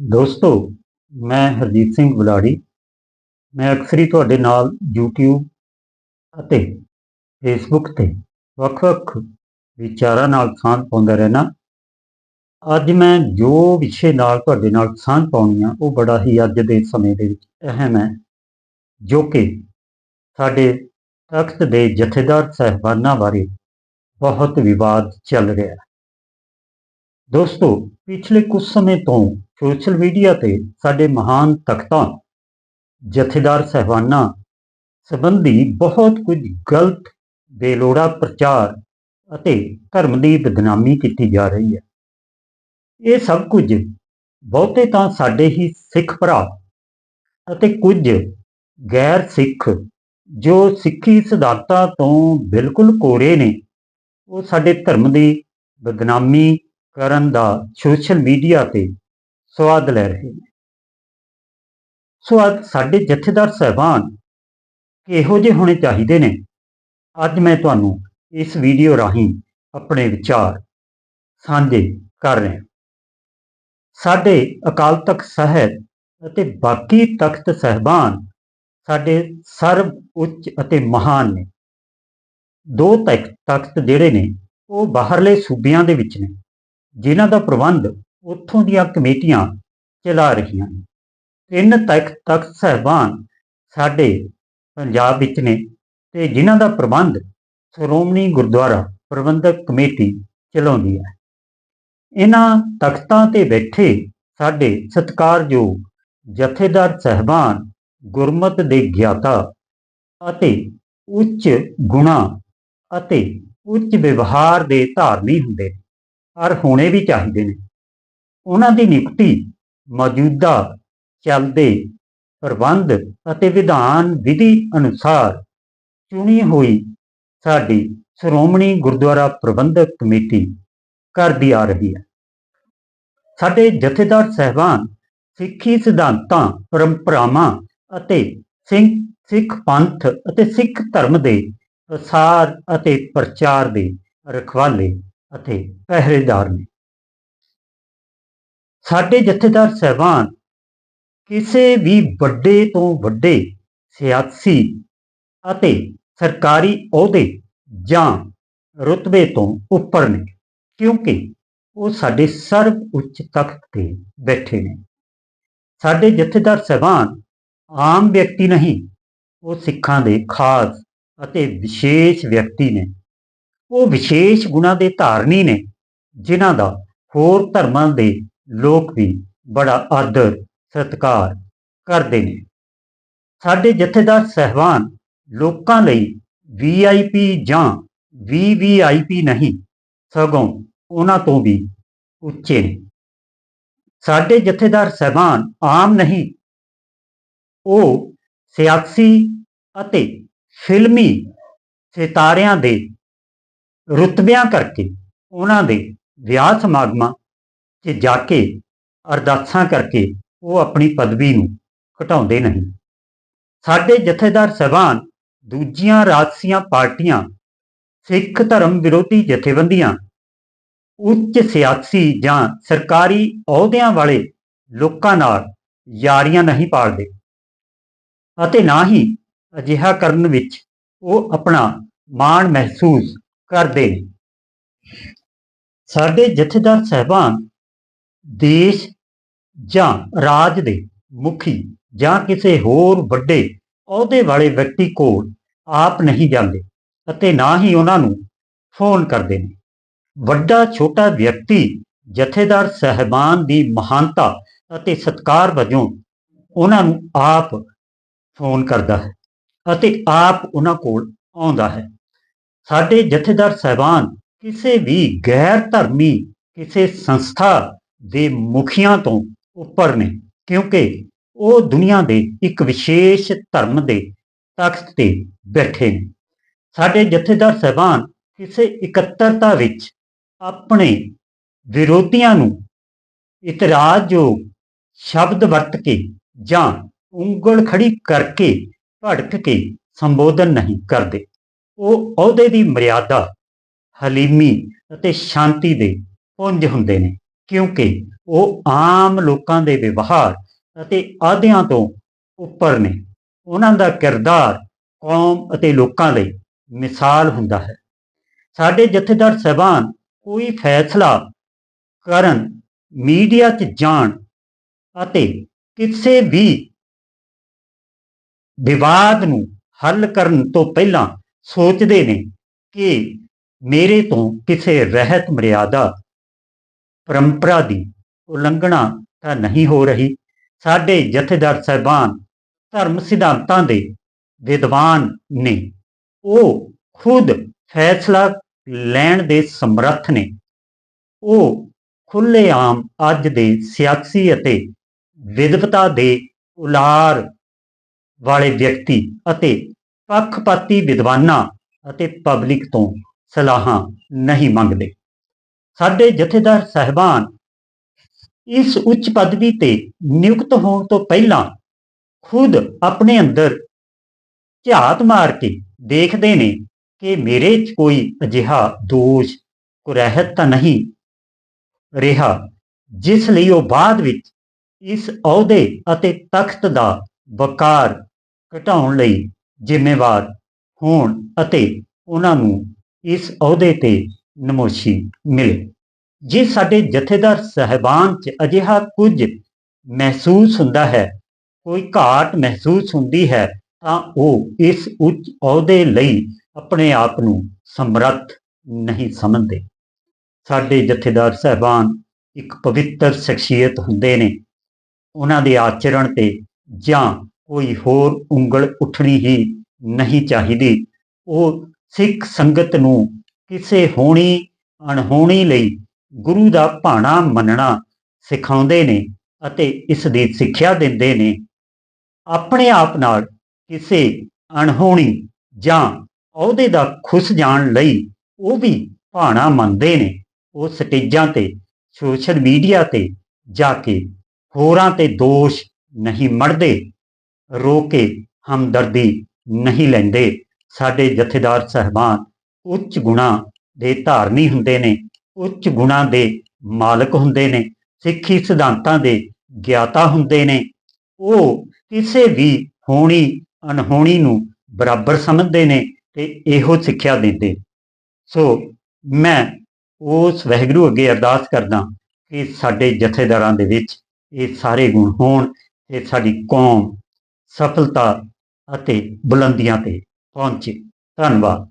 ਦੋਸਤੋ, ਮੈਂ ਹਰਜੀਤ ਸਿੰਘ ਬੁਲਾੜੀ। ਮੈਂ ਅਕਸਰ ਹੀ ਤੁਹਾਡੇ ਨਾਲ YouTube ਅਤੇ Facebook ਤੇ ਵੱਖ-ਵੱਖ ਵਿਚਾਰਾਂ ਨਾਲ ਸਾਂਝ ਪਾਉਂਦਾ ਰਹਿਣਾ ਅੱਜ ਮੈਂ ਜੋ ਵਿਸ਼ੇ ਨਾਲ ਤੁਹਾਡੇ ਨਾਲ ਸਾਂਝ ਪਾਉਣੀ ਆ ਉਹ ਬੜਾ ਹੀ ਅੱਜ ਦੇ ਸਮੇਂ ਦੇ ਵਿੱਚ ਅਹਿਮ ਹੈ, ਜੋ ਕਿ ਸਾਡੇ ਤਖਤ ਦੇ ਜਥੇਦਾਰ ਸਹਿਬਾਨਾਂ ਬਾਰੇ ਬਹੁਤ ਵਿਵਾਦ ਚੱਲ ਰਿਹਾ ਹੈ। ਦੋਸਤੋ, ਪਿਛਲੇ ਕੁਝ ਸਮੇਂ ਤੋਂ ਸੋਸ਼ਲ ਮੀਡੀਆ ਤੇ ਸਾਡੇ ਮਹਾਨ ਤਖਤਾਂ, ਜਥੇਦਾਰ ਸਹਿਬਾਨਾਂ ਸੰਬੰਧੀ ਬਹੁਤ ਕੁਝ ਗਲਤ, ਬੇਲੋੜਾ ਪ੍ਰਚਾਰ ਅਤੇ ਧਰਮ ਦੀ ਬਦਨਾਮੀ ਕੀਤੀ ਜਾ ਰਹੀ ਹੈ। ਇਹ ਸਭ ਕੁਝ ਬਹੁਤੇ ਤਾਂ ਸਾਡੇ ਹੀ ਸਿੱਖ ਭਰਾ ਅਤੇ ਕੁਝ ਗੈਰ ਸਿੱਖ ਜੋ ਸਿੱਖੀ ਸਿਧਾਂਤਾਂ ਤੋਂ ਬਿਲਕੁਲ ਕੋਰੇ ਨੇ, ਉਹ ਸਾਡੇ ਧਰਮ ਦੀ ਬਦਨਾਮੀ ਕਰਨ ਦਾ ਸੋਸ਼ਲ ਮੀਡੀਆ ਤੇ ਸਵਾਦ ਲੈ ਰਹੇ ਨੇ। ਸੋ ਅੱਜ ਸਾਡੇ ਜਥੇਦਾਰ ਸਹਿਬਾਨ ਕਿਹੋ ਜਿਹੇ ਹੋਣੇ ਚਾਹੀਦੇ ਨੇ? ਅੱਜ ਮੈਂ ਤੁਹਾਨੂੰ ਇਸ ਵੀਡੀਓ ਰਾਹੀਂ ਆਪਣੇ ਵਿਚਾਰ ਸਾਂਝੇ ਕਰ ਰਿਹਾ ਸਾਡੇ ਅਕਾਲ ਤਖਤ ਸਾਹਿਬ ਅਤੇ ਬਾਕੀ ਤਖਤ ਸਹਿਬਾਨ ਸਾਡੇ ਸਰਬ ਉੱਚ ਅਤੇ ਮਹਾਨ ਨੇ। ਦੋ ਤਖਤ ਤਖਤ ਜਿਹੜੇ ਨੇ, ਉਹ ਬਾਹਰਲੇ ਸੂਬਿਆਂ ਦੇ ਵਿੱਚ ਨੇ। ਜਿਨ੍ਹਾਂ ਦਾ ਪ੍ਰਬੰਧ ਉੱਥੋਂ ਦੀਆਂ ਕਮੇਟੀਆਂ ਚਲਾ ਰਹੀਆਂ ਨੇ। ਤਿੰਨ ਤਖਤ ਤਖਤ ਸਹਿਬਾਨ ਸਾਡੇ ਪੰਜਾਬ ਵਿੱਚ ਨੇ ਤੇ ਜਿਨ੍ਹਾਂ ਦਾ ਪ੍ਰਬੰਧ ਸ਼੍ਰੋਮਣੀ ਗੁਰਦੁਆਰਾ ਪ੍ਰਬੰਧਕ ਕਮੇਟੀ ਚਲਾਉਂਦੀ ਹੈ। ਇਹਨਾਂ ਤਖਤਾਂ ਤੇ ਬੈਠੇ ਸਾਡੇ ਸਤਿਕਾਰਯੋਗ ਜਥੇਦਾਰ ਸਹਿਬਾਨ ਗੁਰਮਤ ਦੇ ਗਿਆਤਾ ਅਤੇ ਉੱਚ ਗੁਣਾ ਅਤੇ ਉੱਚ ਵਿਵਹਾਰ ਦੇ ਧਾਰਨੀ ਹੁੰਦੇ ਨੇ। ਔਰ ਹੋਣੇ ਵੀ ਚਾਹੀਦੇ ਨੇ। ਉਹਨਾਂ ਦੀ ਨਿਯੁਕਤੀ ਮੌਜੂਦਾ ਚੱਲਦੇ ਪ੍ਰਬੰਧ ਅਤੇ ਵਿਧਾਨ ਵਿਧੀ ਅਨੁਸਾਰ ਚੁਣੀ ਹੋਈ ਸਾਡੀ ਸ਼੍ਰੋਮਣੀ ਗੁਰਦੁਆਰਾ ਪ੍ਰਬੰਧਕ ਕਮੇਟੀ ਕਰਦੀ ਆ ਰਹੀ ਹੈ। ਸਾਡੇ ਜਥੇਦਾਰ ਸਹਿਬਾਨ, ਸਿੱਖੀ ਸਿਧਾਂਤਾਂ, ਪਰੰਪਰਾਵਾਂ ਅਤੇ ਸਿੰਘ, ਸਿੱਖ ਪੰਥ ਅਤੇ ਸਿੱਖ ਧਰਮ ਦੇ ਪ੍ਰਸਾਰ ਅਤੇ ਪ੍ਰਚਾਰ ਦੇ ਰਖਵਾਲੇ ਅਤੇ ਪਹਿਰੇਦਾਰ ਨੇ। ਸਾਡੇ ਜਥੇਦਾਰ ਸਹਿਬਾਨ ਕਿਸੇ ਵੀ ਵੱਡੇ ਤੋਂ ਵੱਡੇ ਸਿਆਸੀ ਅਤੇ ਸਰਕਾਰੀ ਅਹੁਦੇ ਜਾਂ ਰੁਤਬੇ ਤੋਂ ਉੱਪਰ ਨੇ, ਕਿਉਂਕਿ ਉਹ ਸਾਡੇ ਸਰਵ ਉੱਚ ਤਖਤ ਤੇ ਬੈਠੇ ਨੇ। ਸਾਡੇ ਜਥੇਦਾਰ ਸਹਿਬਾਨ ਆਮ ਵਿਅਕਤੀ ਨਹੀਂ, ਉਹ ਸਿੱਖਾਂ ਦੇ ਖਾਸ ਅਤੇ ਵਿਸ਼ੇਸ਼ ਵਿਅਕਤੀ ਨੇ। ਉਹ ਵਿਸ਼ੇਸ਼ ਗੁਣਾਂ ਦੇ ਧਾਰਨੀ ਨੇ, ਜਿਨ੍ਹਾਂ ਦਾ ਹੋਰ ਧਰਮਾਂ ਦੇ ਲੋਕ ਵੀ ਬੜਾ ਆਦਰ, ਸਤਿਕਾਰ ਕਰਦੇ ਨੇ। ਸਾਡੇ ਜਥੇਦਾਰ ਸਹਿਬਾਨ ਲੋਕਾਂ ਲਈ ਵੀਆਈਪੀ ਜਾਂ ਵੀਵੀਆਈਪੀ ਨਹੀਂ, ਸਗੋਂ ਉਹਨਾਂ ਤੋਂ ਵੀ ਉੱਚੇ ਨੇ। ਸਾਡੇ ਜਥੇਦਾਰ ਸਹਿਬਾਨ ਆਮ ਨਹੀਂ, ਉਹ ਸਿਆਸੀ ਅਤੇ ਫਿਲਮੀ ਸਿਤਾਰਿਆਂ ਦੇ ਰੁਤਬਿਆਂ ਕਰਕੇ ਉਹਨਾਂ ਦੇ ਵਿਆਹ ਸਮਾਗਮਾਂ 'ਚ ਜਾ ਕੇ ਅਰਦਾਸਾਂ ਕਰਕੇ ਉਹ ਆਪਣੀ ਪਦਵੀ ਨੂੰ ਘਟਾਉਂਦੇ ਨਹੀਂ। ਸਾਡੇ ਜਥੇਦਾਰ ਸਹਿਬਾਨ ਦੂਜੀਆਂ ਰਾਜਸੀਆਂ ਪਾਰਟੀਆਂ, ਸਿੱਖ ਧਰਮ ਵਿਰੋਧੀ ਜਥੇਬੰਦੀਆਂ, ਉੱਚ ਸਿਆਸੀ ਜਾਂ ਸਰਕਾਰੀ ਅਹੁਦਿਆਂ ਵਾਲੇ ਲੋਕਾਂ ਨਾਲ ਯਾਰੀਆਂ ਨਹੀਂ ਪਾਲਦੇ ਅਤੇ ਨਾ ਹੀ ਅਜਿਹਾ ਕਰਨ ਵਿੱਚ ਉਹ ਆਪਣਾ ਮਾਣ ਮਹਿਸੂਸ ਕਰਦੇ ਨੇ। ਸਾਡੇ ਜਥੇਦਾਰ ਸਹਿਬਾਨ ਦੇਸ਼ ਜਾਂ ਰਾਜ ਦੇ ਮੁਖੀ ਜਾਂ ਕਿਸੇ ਹੋਰ ਵੱਡੇ ਅਹੁਦੇ ਵਾਲੇ ਵਿਅਕਤੀ ਕੋਲ ਆਪ ਨਹੀਂ ਜਾਂਦੇ ਅਤੇ ਨਾ ਹੀ ਉਹਨਾਂ ਨੂੰ ਫੋਨ ਕਰਦੇ ਨੇ। ਵੱਡਾ ਛੋਟਾ ਵਿਅਕਤੀ ਜਥੇਦਾਰ ਸਹਿਬਾਨ ਦੀ ਮਹਾਨਤਾ ਅਤੇ ਸਤਕਾਰ ਵਜੋਂ ਉਹਨਾਂ ਨੂੰ ਆਪ ਫੋਨ ਕਰਦਾ ਹੈ ਅਤੇ ਆਪ ਉਹਨਾਂ ਕੋਲ ਆਉਂਦਾ ਹੈ। ਸਾਡੇ ਜਥੇਦਾਰ ਸਹਿਬਾਨ ਕਿਸੇ ਵੀ ਗੈਰ ਧਰਮੀ ਕਿਸੇ ਸੰਸਥਾ ਦੇ ਮੁਖੀਆਂ ਤੋਂ ਉੱਪਰ ਨੇ, ਕਿਉਂਕਿ ਉਹ ਦੁਨੀਆ ਦੇ ਇੱਕ ਵਿਸ਼ੇਸ਼ ਧਰਮ ਦੇ ਤਖਤ ਤੇ ਬੈਠੇ ਨੇ। ਸਾਡੇ ਜਥੇਦਾਰ ਸਹਿਬਾਨ ਕਿਸੇ ਇਕੱਤਰਤਾ ਵਿੱਚ ਆਪਣੇ ਵਿਰੋਧੀਆਂ ਨੂੰ ਇਤਰਾਜ਼ਯੋਗ ਸ਼ਬਦ ਵਰਤ ਕੇ ਜਾਂ ਉਂਗਲ ਖੜੀ ਕਰਕੇ ਭੜਕ ਕੇ ਸੰਬੋਧਨ ਨਹੀਂ ਕਰਦੇ। ਉਹ ਅਹੁਦੇ ਦੀ ਮਰਿਆਦਾ, ਹਲੀਮੀ ਅਤੇ ਸ਼ਾਂਤੀ ਦੇ ਪੁੰਜ ਹੁੰਦੇ ਨੇ, ਕਿਉਂਕਿ ਉਹ ਆਮ ਲੋਕਾਂ ਦੇ ਵਿਵਹਾਰ ਅਤੇ ਆਦਿਆਂ ਤੋਂ ਉੱਪਰ ਨੇ। ਉਹਨਾਂ ਦਾ ਕਿਰਦਾਰ ਕੌਮ ਅਤੇ ਲੋਕਾਂ ਲਈ ਮਿਸਾਲ ਹੁੰਦਾ ਹੈ। ਸਾਡੇ ਜਥੇਦਾਰ ਸਹਿਬਾਨ ਕੋਈ ਫੈਸਲਾ ਕਰਨ, ਮੀਡੀਆ 'ਚ ਜਾਣ ਅਤੇ ਕਿਸੇ ਵੀ ਵਿਵਾਦ ਨੂੰ ਹੱਲ ਕਰਨ ਤੋਂ ਪਹਿਲਾਂ ਸੋਚਦੇ ਨੇ ਕਿ ਮੇਰੇ ਤੋਂ ਕਿਸੇ ਰਹਿਤ ਮਰਿਆਦਾ ਪਰੰਪਰਾ ਦੀ ਉਲੰਘਣਾ ਤਾਂ ਨਹੀਂ ਹੋ ਰਹੀ। ਸਾਡੇ ਜਥੇਦਾਰ ਸਹਿਬਾਨ ਧਰਮ ਸਿਧਾਂਤਾਂ ਦੇ ਵਿਦਵਾਨ ਨੇ ਉਹ ਖੁਦ ਫੈਸਲਾ ਲੈਣ ਦੇ ਸਮਰੱਥ ਨੇ। ਉਹ ਖੁੱਲ੍ਹੇਆਮ ਅੱਜ ਦੇ ਸਿਆਸੀ ਅਤੇ ਵਿਦਵਤਾ ਦੇ ਉਲਾਰ ਵਾਲੇ ਵਿਅਕਤੀ ਅਤੇ ਪੱਖਪਾਤੀ ਵਿਦਵਾਨਾਂ ਅਤੇ ਪਬਲਿਕ ਤੋਂ ਸਲਾਹਾਂ ਨਹੀਂ ਮੰਗਦੇ। ਸਾਡੇ ਜਥੇਦਾਰ ਸਹਿਬਾਨ ਇਸ ਉੱਚ ਪਦਵੀ ਤੇ ਨਿਯੁਕਤ ਹੋਣ ਤੋਂ ਪਹਿਲਾਂ ਖੁਦ ਆਪਣੇ ਅੰਦਰ ਝਾਤ ਮਾਰ ਕੇ ਦੇਖਦੇ ਨੇ ਕਿ ਮੇਰੇ 'ਚ ਕੋਈ ਅਜਿਹਾ ਦੋਸ਼, ਕੁਰਹਿਤ ਤਾਂ ਨਹੀਂ ਰਿਹਾ, ਜਿਸ ਲਈ ਉਹ ਬਾਅਦ ਵਿੱਚ ਇਸ ਅਹੁਦੇ ਅਤੇ ਤਖਤ ਦਾ ਵਕਾਰ ਘਟਾਉਣ ਲਈ ਜ਼ਿੰਮੇਵਾਰ ਹੋਣ ਅਤੇ ਉਹਨਾਂ ਨੂੰ ਇਸ ਅਹੁਦੇ ਤੇ ਨਮੋਸ਼ੀ ਮਿਲੇ। ਜੇ ਸਾਡੇ ਜਥੇਦਾਰ ਸਹਿਬਾਨ 'ਚ ਅਜਿਹਾ ਕੁਝ ਮਹਿਸੂਸ ਹੁੰਦਾ ਹੈ, ਕੋਈ ਘਾਟ ਮਹਿਸੂਸ ਹੁੰਦੀ ਹੈ, ਤਾਂ ਉਹ ਇਸ ਉੱਚ ਅਹੁਦੇ ਲਈ ਆਪਣੇ ਆਪ ਨੂੰ ਸਮਰੱਥ ਨਹੀਂ ਸਮਝਦੇ। ਸਾਡੇ ਜਥੇਦਾਰ ਸਹਿਬਾਨ ਇੱਕ ਪਵਿੱਤਰ ਸ਼ਖਸੀਅਤ ਹੁੰਦੇ ਨੇ। ਉਹਨਾਂ ਦੇ ਆਚਰਣ ਤੇ ਜਾਂ ਕੋਈ ਹੋਰ ਉਂਗਲ ਉੱਠਣੀ ਹੀ ਨਹੀਂ ਚਾਹੀਦੀ। ਉਹ ਸਿੱਖ ਸੰਗਤ ਨੂੰ ਕਿਸੇ ਹੋਣੀ, ਅਣਹੋਣੀ ਲਈ ਗੁਰੂ ਦਾ ਭਾਣਾ ਮੰਨਣਾ ਸਿਖਾਉਂਦੇ ਨੇ ਅਤੇ ਇਸ ਦੀ ਸਿੱਖਿਆ ਦਿੰਦੇ ਨੇ। ਆਪਣੇ ਆਪ ਨਾਲ ਕਿਸੇ ਅਣਹੋਣੀ ਜਾਂ ਅਹੁਦੇ ਦਾ ਖੁਸ਼ ਜਾਣ ਲਈ ਉਹ ਵੀ ਭਾਣਾ ਮੰਨਦੇ ਨੇ। ਉਹ ਸਟੇਜਾਂ ਤੇ, ਸੋਸ਼ਲ ਮੀਡੀਆ ਤੇ ਜਾ ਕੇ ਹੋਰਾਂ ਤੇ ਦੋਸ਼ ਨਹੀਂ ਮੜਦੇ। ਰੋ ਕੇ ਹਮਦਰਦੀ ਨਹੀਂ ਲੈਂਦੇ। ਸਾਡੇ ਜਥੇਦਾਰ ਸਹਿਬਾਨ ਉੱਚ ਗੁਣਾ ਦੇ ਧਾਰਨੀ ਹੁੰਦੇ ਨੇ, ਉੱਚ ਗੁਣਾ ਦੇ ਮਾਲਕ ਹੁੰਦੇ ਨੇ, ਸਿੱਖੀ ਸਿਧਾਂਤਾਂ ਦੇ ਗਿਆਤਾ ਹੁੰਦੇ ਨੇ। ਉਹ ਕਿਸੇ ਵੀ ਹੋਣੀ ਅਣਹੋਣੀ ਨੂੰ ਬਰਾਬਰ ਸਮਝਦੇ ਨੇ ਤੇ ਇਹੋ ਸਿੱਖਿਆ ਦਿੰਦੇ। ਸੋ ਮੈਂ ਉਸ ਵਹਿਗੁਰੂ ਅੱਗੇ ਅਰਦਾਸ ਕਰਦਾ ਕਿ ਸਾਡੇ ਜਥੇਦਾਰਾਂ ਦੇ ਵਿੱਚ ਇਹ ਸਾਰੇ ਗੁਣ ਹੋਣ ਤੇ ਸਾਡੀ ਕੌਮ ਸਫਲਤਾ ਅਤੇ ਬੁਲੰਦੀਆਂ ਤੇ ਪਹੁੰਚੇ। ਧੰਨਵਾਦ।